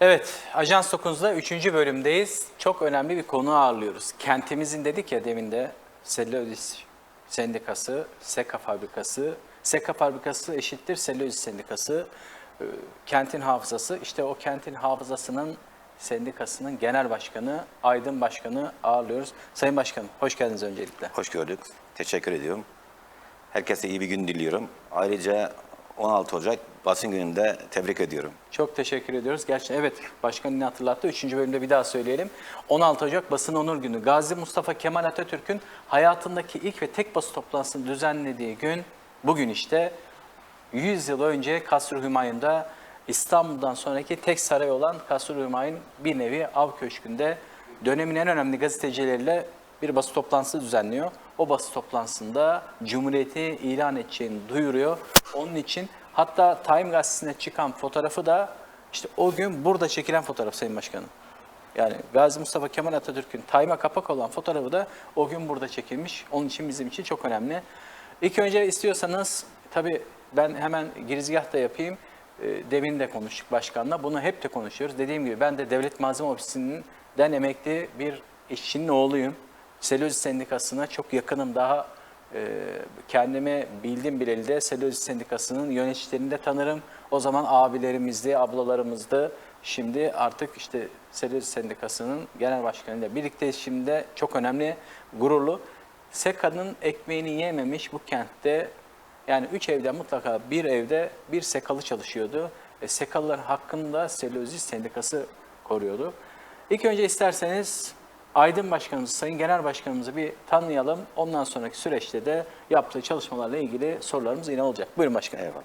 Evet, Ajans 9'da 3. bölümdeyiz. Çok önemli bir konu ağırlıyoruz. Kentimizin dedik ya demin de Selülozis Sendikası, Seka Fabrikası, Seka Fabrikası eşittir Selülozis Sendikası, Ee, kentin hafızası. İşte o kentin hafızasının sendikasının genel başkanı, Aydın Başkanı ağırlıyoruz. Sayın Başkanım, hoş geldiniz öncelikle. Hoş gördük. Teşekkür ediyorum. Herkese iyi bir gün diliyorum. Ayrıca 16 Ocak basın gününde tebrik ediyorum. Çok teşekkür ediyoruz. Gerçekten evet başkan hatırlattı. Üçüncü bölümde bir daha söyleyelim. 16 Ocak Basın Onur Günü. Gazi Mustafa Kemal Atatürk'ün hayatındaki ilk ve tek basın toplantısını düzenlediği gün bugün işte 100 yıl önce Kasr-ı Hümayun'da İstanbul'dan sonraki tek saray olan Kasr-ı Hümayun bir nevi av köşkünde dönemin en önemli gazetecileriyle bir basın toplantısı düzenliyor. O basın toplantısında Cumhuriyeti ilan edeceğini duyuruyor. Onun için hatta Time gazetesine çıkan fotoğrafı da işte o gün burada çekilen fotoğraf Sayın Başkanım. Yani Gazi Mustafa Kemal Atatürk'ün Time'a kapak olan fotoğrafı da o gün burada çekilmiş. Onun için bizim için çok önemli. İlk önce istiyorsanız tabii ben hemen girizgah da yapayım. E, Demin de konuştuk başkanla. Bunu hep de konuşuyoruz. Dediğim gibi ben de Devlet Malzeme Ofisi'nden emekli bir işçinin oğluyum. Selüloz Sendikası'na çok yakınım. Daha kendimi bildim bileli de Selüloz Sendikası'nın yöneticilerini de tanırım. O zaman abilerimizdi, ablalarımızdı. Şimdi artık işte Selüloz Sendikası'nın genel başkanıyla birlikte şimdi çok önemli, gururlu. SEKA'nın ekmeğini yememiş bu kentte yani üç evden mutlaka bir evde bir sekalı çalışıyordu. E, sekalıların hakkını da Selüloz Sendikası koruyordu. İlk önce isterseniz Aydın Başkanımızı, Sayın Genel Başkanımızı bir tanıyalım. Ondan sonraki süreçte de yaptığı çalışmalarla ilgili sorularımız yine olacak. Buyurun başkanım. Eyvallah.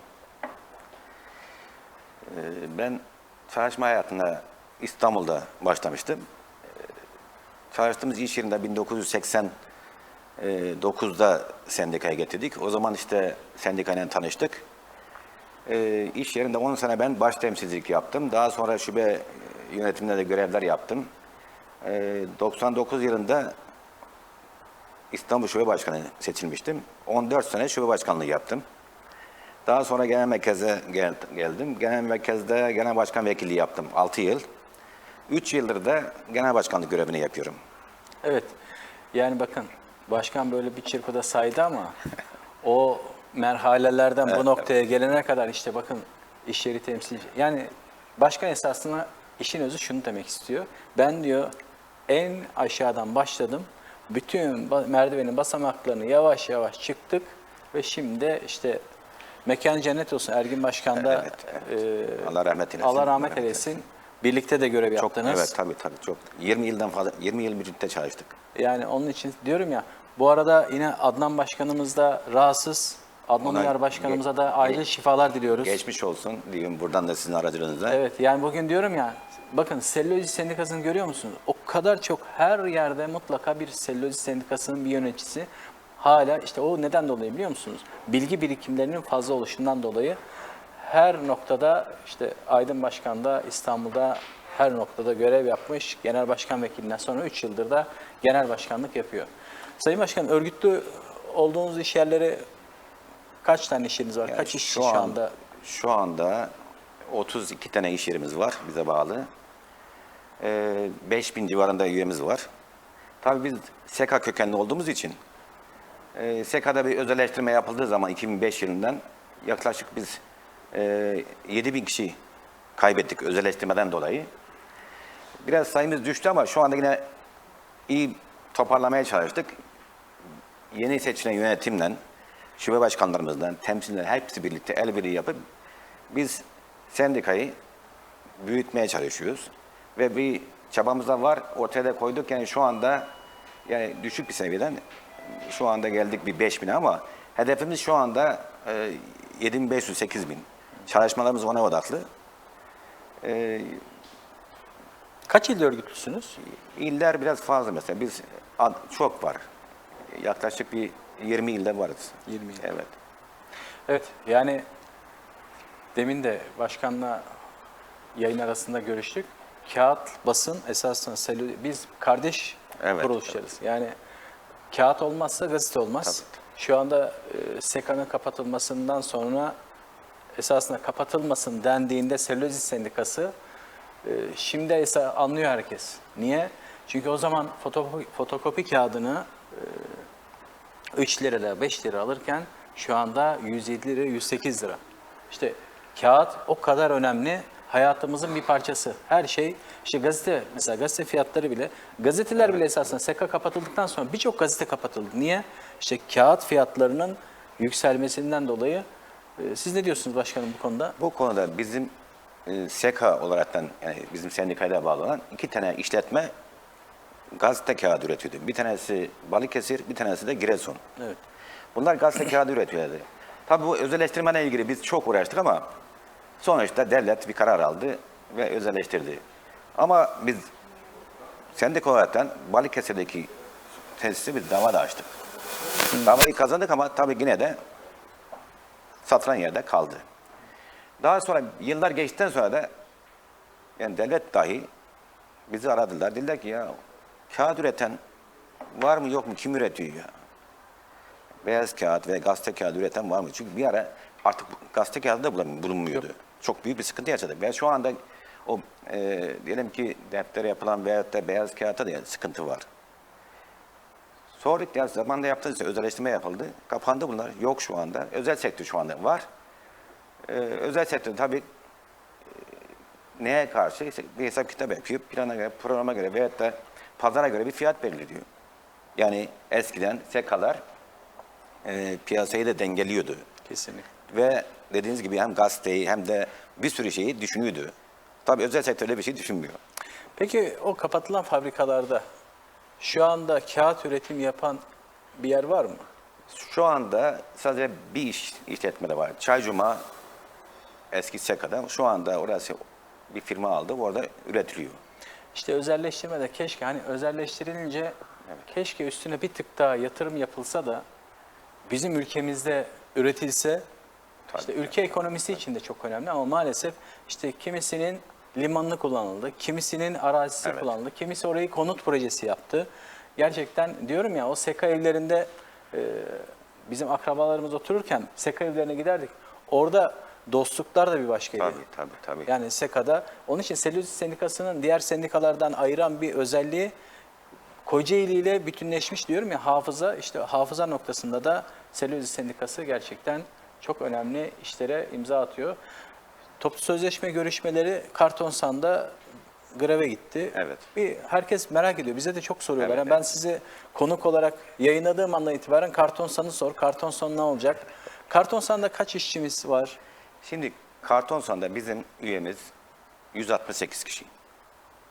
Ee, Ben çalışma hayatına İstanbul'da başlamıştım. Ee, Çalıştığımız iş yerinde 1989'da sendikaya getirdik. O zaman işte sendikayla tanıştık. Ee, İş yerinde 10 sene ben baş temsilcilik yaptım. Daha sonra şube e, yönetiminde de görevler yaptım. Ee, 99 yılında İstanbul Şube Başkanı seçilmiştim. 14 sene şube başkanlığı yaptım. Daha sonra genel merkeze gel- geldim. Genel merkezde genel başkan vekilliği yaptım 6 yıl. 3 yıldır da genel başkanlık görevini yapıyorum. Evet. Yani bakın başkan böyle bir çırpıda saydı ama o merhalelerden bu noktaya gelene kadar işte bakın iş yeri temsilci. Yani başkan esasında işin özü şunu demek istiyor. Ben diyor en aşağıdan başladım. Bütün merdivenin basamaklarını yavaş yavaş çıktık ve şimdi işte mekan cennet olsun Ergin Başkan da e, Allah rahmet eylesin. Allah rahmet eylesin. Birlikte de görev Çok, yaptınız. evet tabii tabii çok. 20 yıldan fazla 20 yıl birlikte çalıştık. Yani onun için diyorum ya, bu arada yine Adnan Başkanımız da rahatsız. Adnan Ona Uyar Başkanımıza da ge- şifalar diliyoruz. Geçmiş olsun diyeyim buradan da sizin aracılığınızla. Evet yani bugün diyorum ya, bakın Selüloz Sendikası'nı görüyor musunuz? O kadar çok her yerde mutlaka bir Selüloz Sendikası'nın bir yöneticisi hala işte o neden dolayı biliyor musunuz? Bilgi birikimlerinin fazla oluşundan dolayı her noktada işte Aydın Başkan da İstanbul'da her noktada görev yapmış. Genel Başkan Vekilinden sonra 3 yıldır da genel başkanlık yapıyor. Sayın Başkan örgütlü olduğunuz iş yerleri kaç tane iş yeriniz var? Yani kaç işçi şu, anda? Şu anda 32 tane iş yerimiz var bize bağlı. Ee, 5000 civarında üyemiz var. Tabii biz SEKA kökenli olduğumuz için e, SEKA'da bir özelleştirme yapıldığı zaman 2005 yılından yaklaşık biz e, 7000 kişi kaybettik özelleştirmeden dolayı. Biraz sayımız düştü ama şu anda yine iyi toparlamaya çalıştık. Yeni seçilen yönetimle, şube başkanlarımızla, temsilciler hepsi birlikte el birliği yapıp biz sendikayı büyütmeye çalışıyoruz. Ve bir çabamız da var. Ortaya da koyduk. Yani şu anda yani düşük bir seviyeden şu anda geldik bir 5000 ama hedefimiz şu anda e, 7500 8000. Çalışmalarımız ona odaklı. E, Kaç yılda örgütlüsünüz? İller biraz fazla mesela. Biz ad- çok var. Yaklaşık bir 20 ilde varız. 20 yıl. Evet. Evet yani demin de başkanla yayın arasında görüştük. Kağıt basın esasında selü- biz kardeş Evet, kuruluşlarız. Yani kağıt olmazsa gazete olmaz. Şu anda e, SEKA'nın kapatılmasından sonra esasında kapatılmasın dendiğinde Selüloz Sendikası Ee, Şimdi ise anlıyor herkes. Niye? Çünkü o zaman fotokopi, fotokopi kağıdını e, 3 lirayla 5 lira alırken şu anda 107 lira 108 lira. İşte kağıt o kadar önemli. Hayatımızın bir parçası. Her şey işte gazete mesela gazete fiyatları bile gazeteler bile esasında SEKA kapatıldıktan sonra birçok gazete kapatıldı. Niye? İşte kağıt fiyatlarının yükselmesinden dolayı. Ee, Siz ne diyorsunuz başkanım bu konuda? Bu konuda bizim e, SEKA olaraktan yani bizim sendikayla bağlı olan iki tane işletme gazete kağıdı üretiyordu. Bir tanesi Balıkesir, bir tanesi de Giresun. Evet. Bunlar gazete kağıdı üretiyordu. Tabii bu özelleştirmeyle ilgili biz çok uğraştık ama sonuçta devlet bir karar aldı ve özelleştirdi. Ama biz sendika olaraktan Balıkesir'deki tesisi biz dava da açtık. Davayı kazandık ama tabii yine de satılan yerde kaldı. Daha sonra yıllar geçtikten sonra da yani devlet dahi bizi aradılar. Dediler ki ya kağıt üreten var mı yok mu kim üretiyor ya? Beyaz kağıt ve gazete kağıdı üreten var mı? Çünkü bir ara artık gazete kağıdı da bulunmuyordu. Çok büyük bir sıkıntı yaşadık. Ve şu anda o e, diyelim ki deftere yapılan veyahut da beyaz kağıtta da sıkıntı var. Sorduk ya zamanda yaptığınız özelleştirme yapıldı. Kapandı bunlar. Yok şu anda. Özel sektör şu anda var. Ee, özel sektör tabii e, neye karşı İşte bir hesap kitap yapıyor. Plana göre, programa göre veyahut da pazara göre bir fiyat belirliyor. Yani eskiden SEKA'lar e, piyasayı da dengeliyordu. Kesinlikle. Ve dediğiniz gibi hem gazeteyi hem de bir sürü şeyi düşünüyordu. Tabii özel sektörde bir şey düşünmüyor. Peki o kapatılan fabrikalarda şu anda kağıt üretim yapan bir yer var mı? Şu anda sadece bir iş işletmede var. Çaycuma eski SEKA'da. Şu anda orası bir firma aldı. Orada üretiliyor. İşte özelleştirme de keşke hani özelleştirilince keşke üstüne bir tık daha yatırım yapılsa da bizim ülkemizde üretilse işte ülke ekonomisi için de çok önemli ama maalesef işte kimisinin limanını kullanıldı, kimisinin arazisi Evet. kullanıldı, kimisi orayı konut projesi yaptı. Gerçekten diyorum ya o seka evlerinde e, bizim akrabalarımız otururken seka evlerine giderdik. Orada dostluklar da bir başkaydı. Tabii tabii tabii. Yani SEKA'da. Onun için Selüloz Sendikası'nın diğer sendikalardan ayıran bir özelliği Kocaeli ile bütünleşmiş diyorum ya hafıza. işte hafıza noktasında da Selüloz Sendikası gerçekten çok önemli işlere imza atıyor. Toplu sözleşme görüşmeleri Kartonsan'da greve gitti. Evet. Bir herkes merak ediyor. Bize de çok soruyorlar. Evet, Yani ben evet. sizi konuk olarak yayınladığım andan itibaren Kartonsan'ı sor. Kartonsan ne olacak? Kartonsan'da kaç işçimiz var? Şimdi karton sonda bizim üyemiz 168 kişi.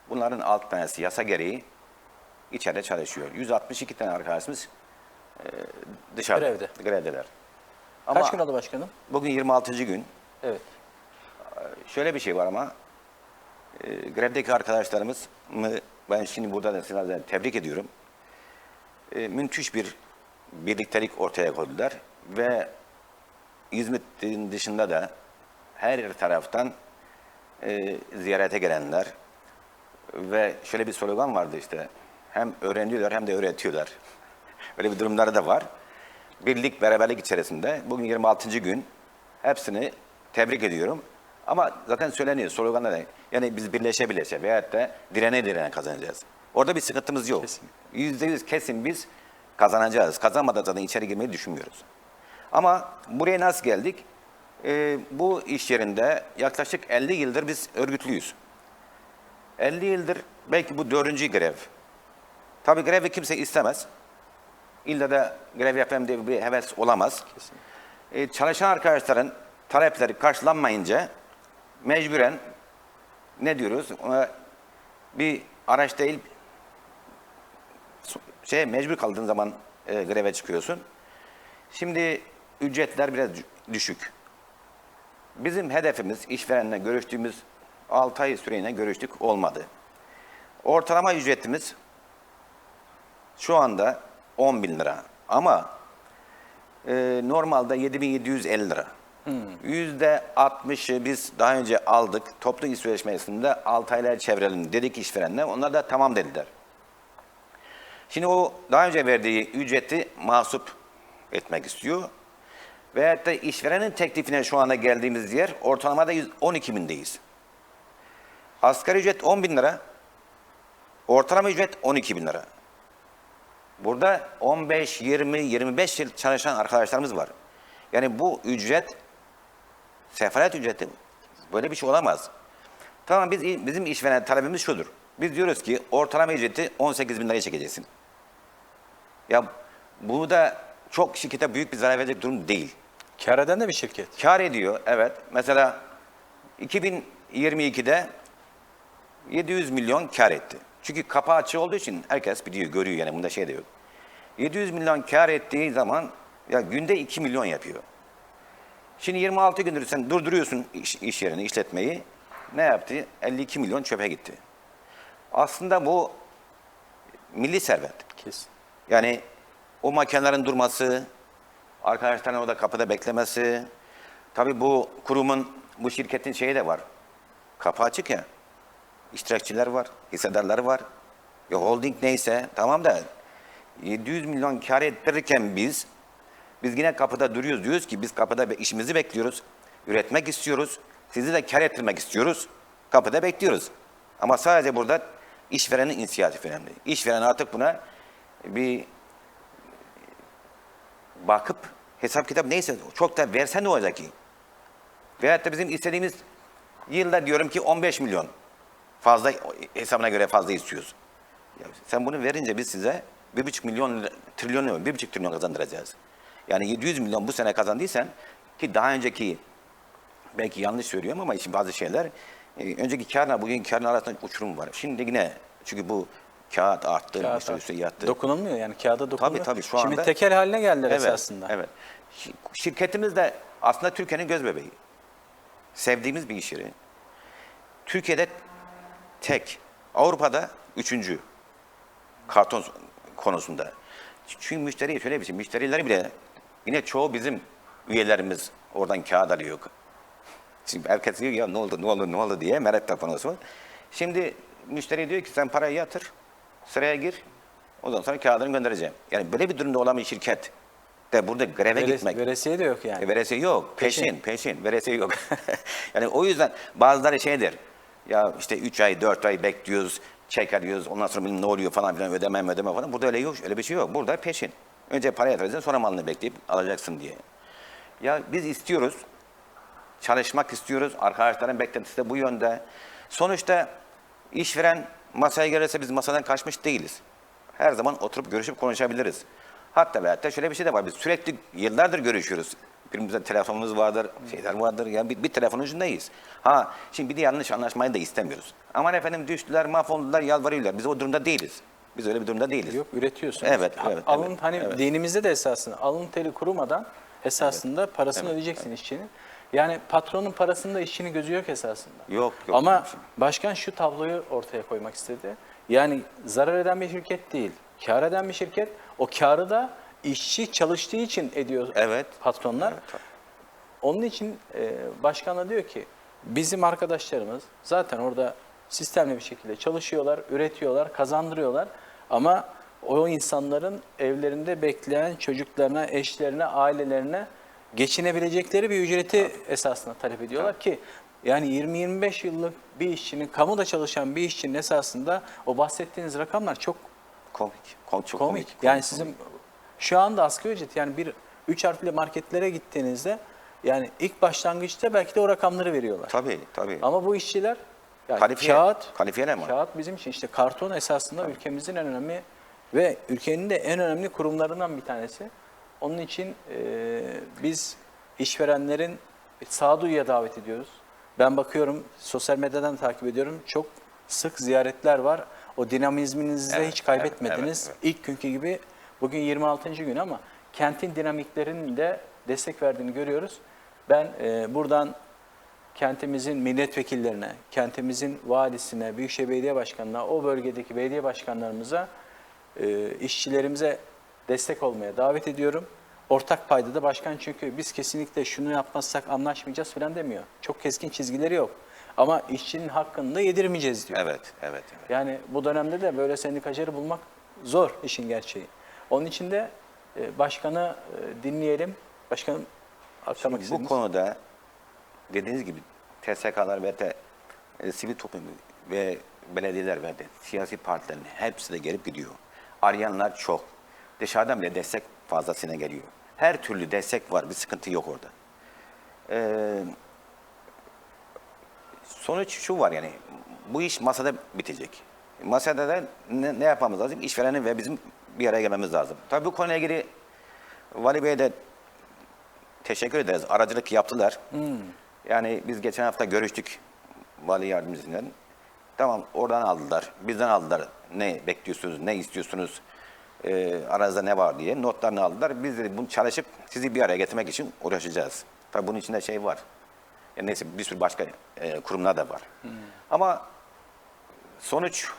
Bunların alt tanesi yasa gereği içeride çalışıyor. 162 tane arkadaşımız e, dışarıda. Grevde. Grevdeler. Ama Kaç gün oldu başkanım? bugün 26. gün. Evet. Şöyle bir şey var ama e, grevdeki arkadaşlarımız mı ben şimdi burada da sizlerden tebrik ediyorum. E, müthiş bir birliktelik ortaya koydular ve İzmit'in dışında da her taraftan e, ziyarete gelenler ve şöyle bir slogan vardı işte hem öğreniyorlar hem de öğretiyorlar. Öyle bir durumları da var. Birlik, beraberlik içerisinde bugün 26. gün hepsini tebrik ediyorum. Ama zaten söyleniyor sloganlar da yani biz birleşe birleşe veyahut da direne direne kazanacağız. Orada bir sıkıntımız yok. Kesin. Yüzde yüz kesin biz kazanacağız. Kazanmadan zaten içeri girmeyi düşünmüyoruz. Ama buraya nasıl geldik? Ee, bu iş yerinde yaklaşık 50 yıldır biz örgütlüyüz. 50 yıldır belki bu dördüncü grev. Tabii grevi kimse istemez. İlla da grev yapayım diye bir heves olamaz. Ee, çalışan arkadaşların talepleri karşılanmayınca mecburen ne diyoruz? Ona bir araç değil şey mecbur kaldığın zaman e, greve çıkıyorsun. Şimdi ücretler biraz dü- düşük. Bizim hedefimiz işverenle görüştüğümüz 6 ay süreyle görüştük olmadı. Ortalama ücretimiz şu anda 10 bin lira ama e, normalde 7750 lira. Yüzde 60'ı biz daha önce aldık. Toplu iş sözleşmesinde 6 aylar çevirelim dedik işverenle. Onlar da tamam dediler. Şimdi o daha önce verdiği ücreti mahsup etmek istiyor. Veyahut da işverenin teklifine şu anda geldiğimiz yer ortalamada 12 bindeyiz. Asgari ücret 10 bin lira. Ortalama ücret 12 bin lira. Burada 15, 20, 25 yıl çalışan arkadaşlarımız var. Yani bu ücret, sefalet ücreti böyle bir şey olamaz. Tamam biz bizim işveren talebimiz şudur. Biz diyoruz ki ortalama ücreti 18 bin liraya çekeceksin. Ya bu da çok şirkete büyük bir zarar verecek durum değil. Kar eden de bir şirket. Kar ediyor evet. Mesela 2022'de 700 milyon kar etti. Çünkü kapağı açık olduğu için herkes biliyor, görüyor yani bunda şey de yok. 700 milyon kar ettiği zaman ya günde 2 milyon yapıyor. Şimdi 26 gündür sen durduruyorsun iş, iş yerini, işletmeyi. Ne yaptı? 52 milyon çöpe gitti. Aslında bu milli servet. Kesin. Yani o makinelerin durması, arkadaşların orada kapıda beklemesi. Tabii bu kurumun, bu şirketin şeyi de var. Kapı açık ya. İştirakçiler var, hissedarlar var. Ya holding neyse tamam da 700 milyon kar ettirirken biz biz yine kapıda duruyoruz. Diyoruz ki biz kapıda işimizi bekliyoruz. Üretmek istiyoruz. Sizi de kar ettirmek istiyoruz. Kapıda bekliyoruz. Ama sadece burada işverenin inisiyatifi önemli. İşveren artık buna bir bakıp hesap kitap neyse çok da versen ne olacak ki? Veyahut da bizim istediğimiz yılda diyorum ki 15 milyon fazla hesabına göre fazla istiyoruz. Ya sen bunu verince biz size bir buçuk milyon lira- trilyon ne bir buçuk trilyon kazandıracağız. Yani 700 milyon bu sene kazandıysan ki daha önceki belki yanlış söylüyorum ama şimdi bazı şeyler e, önceki karla bugün karın arasında uçurum var. Şimdi yine çünkü bu kağıt arttı, Kağıt arttı. üstü yattı. Dokunulmuyor yani kağıda dokunulmuyor. tabii, şu Şimdi anda- tekel haline geldiler Evet, esasında. Evet. Şi- Şirketimiz de aslında Türkiye'nin göz bebeği. Sevdiğimiz bir iş yeri. Türkiye'de tek, Avrupa'da üçüncü karton konusunda. Çünkü müşteri şöyle bir şey, müşteriler bile yine çoğu bizim üyelerimiz oradan kağıt alıyor. Şimdi herkes diyor ya ne oldu, ne oldu, ne oldu diye da konusu var. Şimdi müşteri diyor ki sen parayı yatır, sıraya gir, ondan sonra kağıdını göndereceğim. Yani böyle bir durumda olan bir şirket de burada greve Veres- gitmek. veresiye de yok yani. E, veresiye yok. Peşin. Peşin, peşin. Veresiye yok. yani o yüzden bazıları şeydir. Ya işte 3 ay, 4 ay bekliyoruz, çek alıyoruz. Ondan sonra bilmem ne oluyor falan filan ödemem ödeme falan. Burada öyle yok. Öyle bir şey yok. Burada peşin. Önce para yatıracaksın sonra malını bekleyip alacaksın diye. Ya biz istiyoruz. Çalışmak istiyoruz. Arkadaşların beklentisi de bu yönde. Sonuçta işveren masaya gelirse biz masadan kaçmış değiliz. Her zaman oturup görüşüp konuşabiliriz. Hatta veyahut da şöyle bir şey de var. Biz sürekli yıllardır görüşüyoruz. Birimizde telefonumuz vardır, şeyler vardır. Yani bir, bir telefon ucundayız. Ha, şimdi bir de yanlış anlaşmayı da istemiyoruz. Aman efendim düştüler, mahvoldular, yalvarıyorlar. Biz o durumda değiliz. Biz öyle bir durumda değiliz. Yok üretiyorsunuz. Evet, evet, Alın evet, hani evet. dinimizde de esasında alın teri kurumadan esasında parasını evet, ödeyeceksin işçinin. Yani patronun parasında işçinin gözü yok esasında. Yok, yok. Ama başkan şu tabloyu ortaya koymak istedi. Yani zarar eden bir şirket değil, kar eden bir şirket. O karı da işçi çalıştığı için ediyor Evet. patronlar. Evet. Onun için e, başkan da diyor ki bizim arkadaşlarımız zaten orada sistemli bir şekilde çalışıyorlar, üretiyorlar, kazandırıyorlar. Ama o insanların evlerinde bekleyen çocuklarına, eşlerine, ailelerine geçinebilecekleri bir ücreti esasında talep ediyorlar ki yani 20-25 yıllık bir işçinin, kamuda çalışan bir işçinin esasında o bahsettiğiniz rakamlar çok Komik. Kom- çok komik. komik. Yani komik, sizin şu anda asgari ücret yani bir 3 harfli marketlere gittiğinizde yani ilk başlangıçta belki de o rakamları veriyorlar. Tabii, tabii. Ama bu işçiler yani Kalifiye- kağıt, kalifiyeler mi? kağıt bizim için işte karton esasında ülkemizin en önemli ve ülkenin de en önemli kurumlarından bir tanesi. Onun için e, biz işverenlerin sağduyuya davet ediyoruz. Ben bakıyorum sosyal medyadan takip ediyorum. Çok sık ziyaretler var. O dinamizminizi Evet, hiç kaybetmediniz. evet, evet. İlk günkü gibi bugün 26. gün ama kentin dinamiklerinin de destek verdiğini görüyoruz. Ben e, buradan kentimizin milletvekillerine, kentimizin valisine, Büyükşehir Belediye Başkanı'na, o bölgedeki belediye başkanlarımıza, e, işçilerimize destek olmaya davet ediyorum. Ortak payda da başkan çünkü biz kesinlikle şunu yapmazsak anlaşmayacağız falan demiyor. Çok keskin çizgileri yok. Ama işçinin hakkını da yedirmeyeceğiz diyor. Evet, evet, evet. Yani bu dönemde de böyle sendikacıları bulmak zor işin gerçeği. Onun için de e, başkanı e, dinleyelim. Başkanım aktarmak Bu istediğiniz. konuda dediğiniz gibi TSK'lar ve de, e, sivil toplum ve belediyeler ve de siyasi partilerin hepsi de gelip gidiyor. Arayanlar çok. Dışarıdan bile destek fazlasına geliyor. Her türlü destek var, bir sıkıntı yok orada. Ee, sonuç şu var yani, bu iş masada bitecek. Masada da ne, ne yapmamız lazım? İşverenin ve bizim bir araya gelmemiz lazım. Tabii bu konuyla ilgili Vali Bey'e de teşekkür ederiz. Aracılık yaptılar. Yani biz geçen hafta görüştük vali yardımcısıyla. Tamam oradan aldılar, bizden aldılar. Ne bekliyorsunuz, ne istiyorsunuz, e, aranızda ne var diye notlarını aldılar. Biz de bunu çalışıp sizi bir araya getirmek için uğraşacağız. Tabii bunun içinde şey var. Ya neyse bir sürü başka e, kurumlar da var. Ama sonuç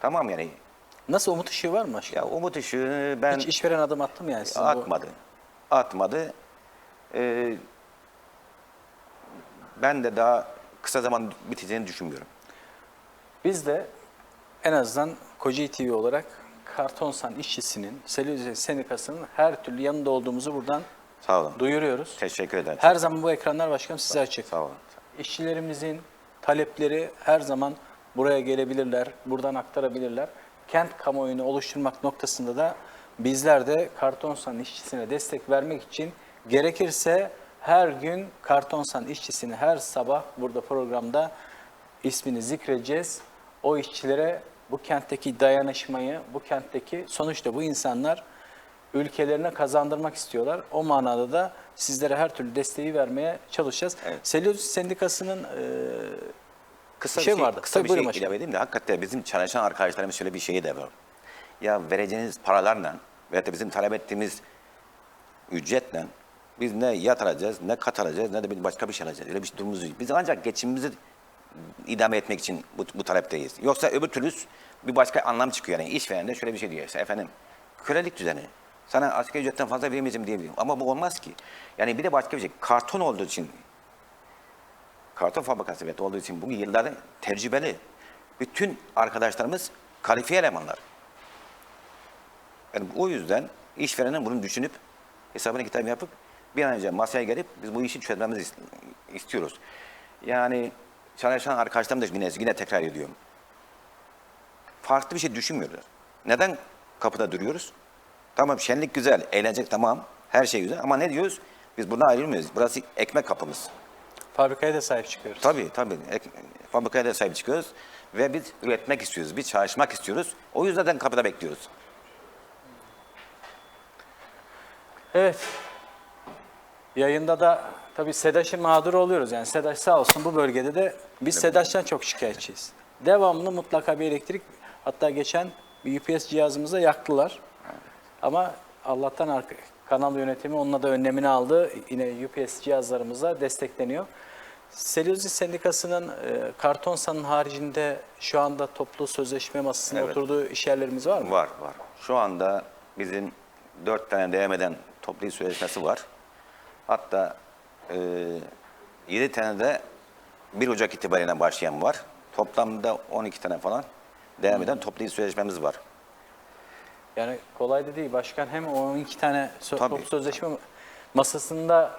tamam yani. Nasıl umut ışığı var mı aşkım? Ya umut ışığı ben Hiç işveren adım attı mı yani? sizin bu- atmadı. Atmadı. Ee, ben de daha kısa zaman biteceğini düşünmüyorum. Biz de en azından Kocaeli TV olarak Kartonsan işçisinin, Selüloze Sendikası'nın her türlü yanında olduğumuzu buradan Sağ olun. duyuruyoruz. Teşekkür ederim. Her zaman bu ekranlar başkanım size açık. Sağ olun. İşçilerimizin talepleri her zaman buraya gelebilirler, buradan aktarabilirler. Kent kamuoyunu oluşturmak noktasında da bizler de Kartonsan işçisine destek vermek için gerekirse her gün Kartonsan işçisini her sabah burada programda ismini zikredeceğiz. O işçilere bu kentteki dayanışmayı, bu kentteki sonuçta bu insanlar ülkelerine kazandırmak istiyorlar. O manada da sizlere her türlü desteği vermeye çalışacağız. Evet. Selüloz Sendikası'nın e, Kısa Bir şey bir şey, vardı. Kısa Tabii, bir şey ilave edeyim de hakikaten bizim çalışan arkadaşlarımız şöyle bir şeyi de var. Ya vereceğiniz paralarla veya da bizim talep ettiğimiz ücretle biz ne yat alacağız, ne kat alacağız, ne de bir başka bir şey alacağız. Öyle bir durumumuz yok. Biz ancak geçimimizi idame etmek için bu, bu talepteyiz. Yoksa öbür türlü bir başka anlam çıkıyor. Yani işveren de şöyle bir şey diyor. efendim kölelik düzeni. Sana asgari ücretten fazla vermeyeceğim diyebilirim. Ama bu olmaz ki. Yani bir de başka bir şey. Karton olduğu için karton fabrikası evet olduğu için bu yıllarda tecrübeli. Bütün arkadaşlarımız kalifiye elemanlar. Yani o yüzden işverenin bunu düşünüp hesabını kitap yapıp bir an önce masaya gelip biz bu işi çözmemizi is- istiyoruz. Yani çalışan arkadaşlarım da yine, yine tekrar ediyorum. Farklı bir şey düşünmüyorlar. Neden kapıda duruyoruz? Tamam şenlik güzel, eğlenecek tamam, her şey güzel ama ne diyoruz? Biz buradan ayrılmıyoruz. Burası ekmek kapımız. fabrikaya da sahip çıkıyoruz. Tabii tabii. Ek, fabrikaya da sahip çıkıyoruz. Ve biz üretmek istiyoruz, biz çalışmak istiyoruz. O yüzden kapıda bekliyoruz. Evet. Yayında da tabii SEDAŞ'ın mağdur oluyoruz. Yani SEDAŞ sağ olsun bu bölgede de biz SEDAŞ'tan çok şikayetçiyiz. Devamlı mutlaka bir elektrik hatta geçen bir UPS cihazımızı yaktılar. Ama Allah'tan arka- kanal yönetimi onunla da önlemini aldı. Yine UPS cihazlarımıza destekleniyor. Selülozi Sendikası'nın e, Kartonsan'ın haricinde şu anda toplu sözleşme masasında Evet. oturduğu iş yerlerimiz var mı? Var var. Şu anda bizim dört tane devam eden toplu sözleşmesi var. Hatta e, yedi tane de 1 Ocak itibariyle başlayan var. Toplamda 12 tane falan devam eden toplu sözleşmemiz var. Yani kolay da değil. Başkan hem 12 tane sö- Tabii. toplu sözleşme masasında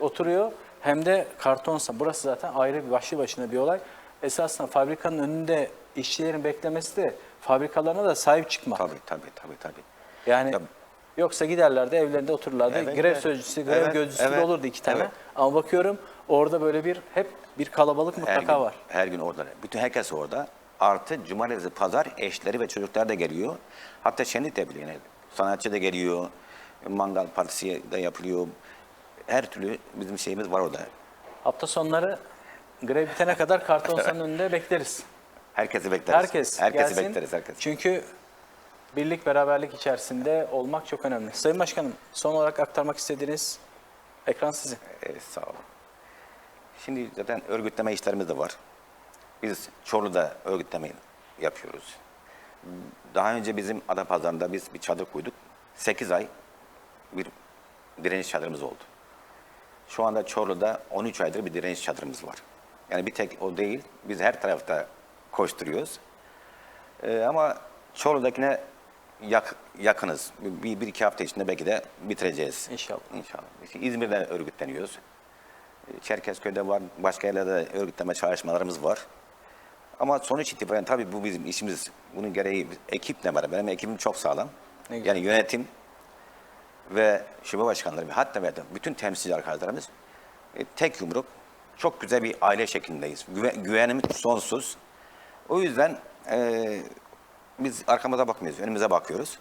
oturuyor hem de kartonsa. Burası zaten ayrı bir başlı başına bir olay. Esasında fabrikanın önünde işçilerin beklemesi de fabrikalarına da sahip çıkmak. Tabii tabii tabii tabii. Yani Tabii. Yoksa giderlerdi evlerinde otururlardı. Evet, grev evet. sözcüsü, grev Evet, gözcüsü de evet, olurdu iki tane. evet. Ama bakıyorum orada böyle bir hep bir kalabalık Her mutlaka gün, var. Her gün orada. Bütün herkes orada. Artı cumartesi, pazar eşleri ve çocuklar da geliyor. Hatta şenlik de bile yani sanatçı da geliyor. Mangal partisi de yapılıyor. Her türlü bizim şeyimiz var orada. Hafta sonları grev bitene kadar kartonsanın önünde bekleriz. Herkesi bekleriz. Herkes Herkesi gelsin. bekleriz herkes. Çünkü birlik beraberlik içerisinde olmak çok önemli. Sayın Başkanım son olarak aktarmak istediğiniz ekran sizin. Evet, sağ olun. Şimdi zaten örgütleme işlerimiz de var. Biz Çorlu'da örgütleme yapıyoruz. Daha önce bizim Adapazarı'nda biz bir çadır koyduk. 8 ay bir direniş çadırımız oldu. Şu anda Çorlu'da 13 aydır bir direniş çadırımız var. Yani bir tek o değil, biz her tarafta koşturuyoruz. Ee, ama Çorlu'dakine yak- yakınız. Bir, bir, iki hafta içinde belki de bitireceğiz. İnşallah. İnşallah. İşte İzmir'de örgütleniyoruz. Çerkezköy'de var, başka yerlerde de örgütleme çalışmalarımız var. Ama sonuç itibariyle tabii bu bizim işimiz. Bunun gereği ekiple beraber. Benim ekibim çok sağlam. Ne güzel. Yani yönetim ve şube başkanları hatta ve bütün temsilci arkadaşlarımız e, tek yumruk çok güzel bir aile şeklindeyiz. Güve, güvenim sonsuz. O yüzden e, biz arkamıza bakmıyoruz, önümüze bakıyoruz.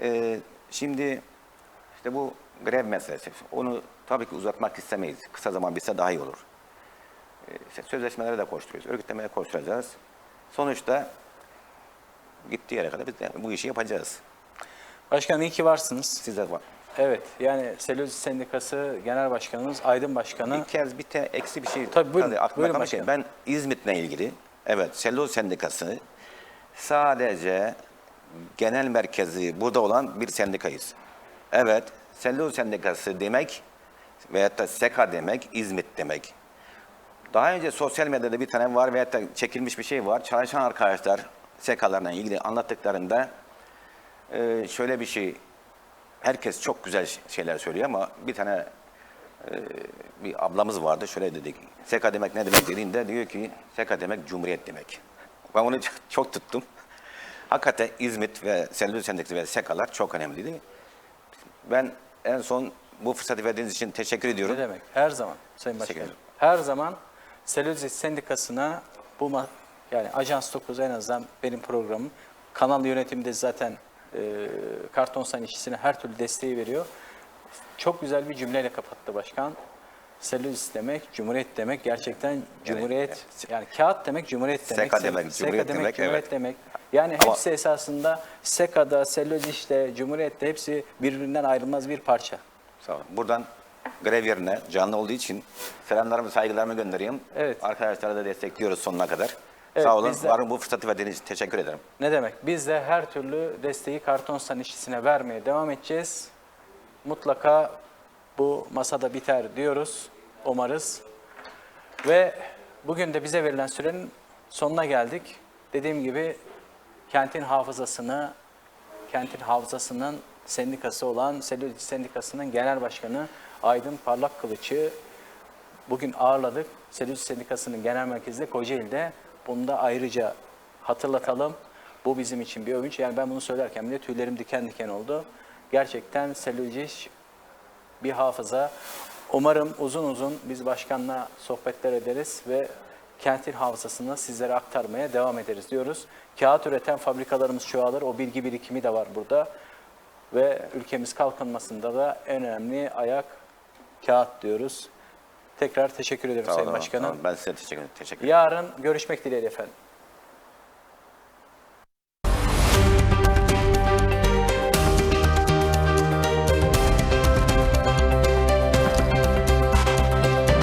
E, şimdi işte bu grev meselesi. Onu tabii ki uzatmak istemeyiz. Kısa zaman bitse daha iyi olur. E, işte sözleşmelere de koşturuyoruz, örgütlemeye koşturacağız. Sonuçta gittiği yere kadar biz de bu işi yapacağız. Başkanım iyi ki varsınız. Size var. Evet yani Selüloz Sendikası Genel Başkanımız Aydın Başkanı. Bir kez bir te, eksi bir şey. Tabii, buyurun, aklıma buyurun şey. Ben İzmit'le ilgili, evet Selloz Sendikası sadece genel merkezi burada olan bir sendikayız. Evet, Selloz Sendikası demek veyahut da SEKA demek, İzmit demek. Daha önce sosyal medyada bir tane var veyahut da çekilmiş bir şey var. Çalışan arkadaşlar SEKA'larla ilgili anlattıklarında e, şöyle bir şey, herkes çok güzel şeyler söylüyor ama bir tane bir ablamız vardı şöyle dedik. Seka demek ne demek dediğinde diyor ki Seka demek cumhuriyet demek. Ben onu çok- tuttum. Hakikaten İzmit ve Selçuk Sendikası ve Sekalar çok önemliydi. Ben en son bu fırsatı verdiğiniz için teşekkür ediyorum. Ne demek? Her zaman Sayın Başkanım. Her zaman Selüloz Sendikası'na bu yani Ajans 9 en azından benim programım. Kanal yönetimde zaten e, karton san işçisine her türlü desteği veriyor. Çok güzel bir cümleyle kapattı başkan. Selüloz demek, cumhuriyet demek. Gerçekten cumhuriyet, yani kağıt demek, cumhuriyet demek. Seka demek, cumhuriyet demek, cumhuriyet evet. demek. Yani Ama- hepsi esasında Seka'da, Selüloziş'te, Cumhuriyet'te hepsi birbirinden ayrılmaz bir parça. Sağ olun. Buradan grev yerine canlı olduğu için selamlarımı, saygılarımı göndereyim. Evet. Arkadaşlara da destekliyoruz sonuna kadar. Evet, Sağ olun. biz de- Var olun, bu fırsatı verdiğiniz için teşekkür ederim. Ne demek? Biz de her türlü desteği kartonsan işçisine vermeye devam edeceğiz. Mutlaka bu masada biter diyoruz. Umarız. Ve bugün de bize verilen sürenin sonuna geldik. Dediğim gibi kentin hafızasını, kentin hafızasının sendikası olan Selüloz Sendikası'nın genel başkanı Aydın Parlak Kılıç'ı bugün ağırladık. Selüloz Sendikası'nın genel merkezi de Kocaeli'de. Bunu da ayrıca hatırlatalım. Bu bizim için bir övünç. Yani ben bunu söylerken bile tüylerim diken diken oldu. Gerçekten selüloz bir hafıza. Umarım uzun uzun biz başkanla sohbetler ederiz ve kentin hafızasını sizlere aktarmaya devam ederiz diyoruz. Kağıt üreten fabrikalarımız çoğalır. O bilgi birikimi de var burada. Ve ülkemiz kalkınmasında da en önemli ayak kağıt diyoruz. Tekrar teşekkür ederim Sayın. Başkanım. Olun. Ben size teşekkür ederim. Teşekkür ederim. Yarın görüşmek dileğiyle efendim.